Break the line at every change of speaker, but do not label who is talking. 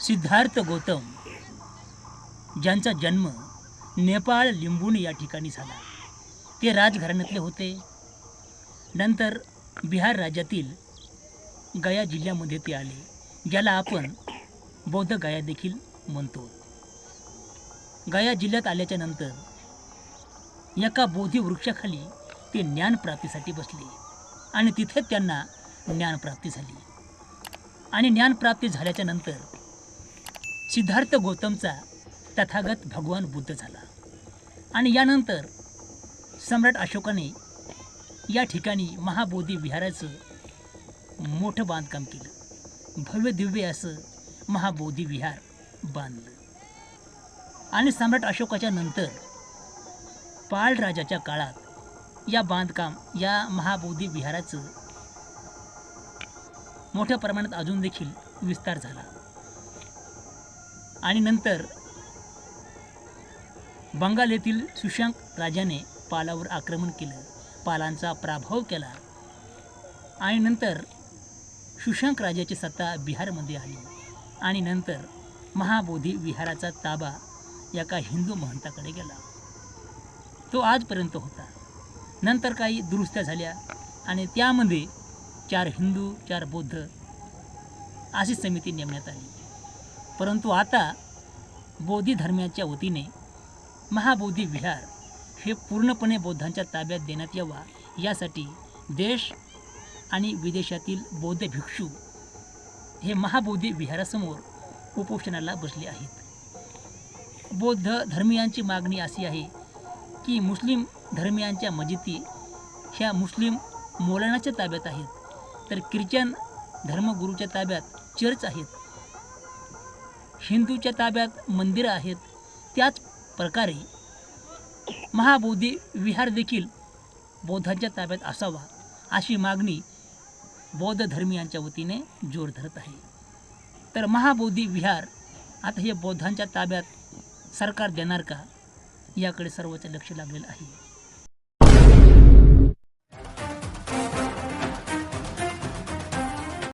सिद्धार्थ गौतम ज्यांचा जन्म नेपाळ लिंबून या ठिकाणी झाला. ते राजघराण्यातले होते. नंतर बिहार राज्यातील गया जिल्ह्यामध्ये ते आले ज्याला आपण बौद्ध गया देखील म्हणतो. गया जिल्ह्यात आल्याच्यानंतर एका बोधी वृक्षाखाली ते ज्ञानप्राप्तीसाठी बसले आणि तिथे त्यांना ज्ञानप्राप्ती झाली. आणि ज्ञानप्राप्ती झाल्याच्यानंतर सिद्धार्थ गौतमचा तथागत भगवान बुद्ध झाला. आणि यानंतर सम्राट अशोकाने या ठिकाणी महाबोधी विहाराचं मोठं बांधकाम केलं. भव्य दिव्य असं महाबोधी विहार बांधलं. आणि सम्राट अशोकाच्या नंतर पाल राजाच्या काळात या बांधकाम या महाबोधी विहाराचं मोठ्या प्रमाणात अजून देखील विस्तार झाला. आणि नंतर बंगाल येथील सुशांक राजाने पालावर आक्रमण केलं. पालांचा प्राभाव केला. आणि नंतर सुशांक राजाची सत्ता बिहारमध्ये आली. आणि नंतर महाबोधी विहाराचा ताबा एका हिंदू महंताकडे गेला. तो आजपर्यंत होता. नंतर काही दुरुस्त्या झाल्या आणि त्यामध्ये चार हिंदू चार बौद्ध अशी समिती नेमण्यात आली. परंतु आता बौद्धी धर्माच्या वतीने महाबोधी विहार हे पूर्णपणे बौद्धांच्या ताब्यात देण्यात यावा यासाठी देश आणि विदेशातील बौद्ध भिक्षू हे महाबोधी विहारासमोर उपोषणाला बसले आहेत. बौद्ध धर्मियांची मागणी अशी आहे की मुस्लिम धर्मियांच्या मजिदी ह्या मुस्लिम मौलानाच्या ताब्यात आहेत तर ख्रिश्चन धर्मगुरूच्या ताब्यात चर्च आहेत. हिंदूच्या ताब्यात मंदिरं आहेत त्याच प्रकारे महाबोधी विहार देखील बौद्धांच्या ताब्यात असावा अशी मागणी बौद्ध धर्मियांच्या वतीने जोर धरत आहे. तर महाबोधी विहार आता हे बौद्धांच्या ताब्यात सरकार देणार का? याकडे सर्वच लक्ष लागलेलं आहे.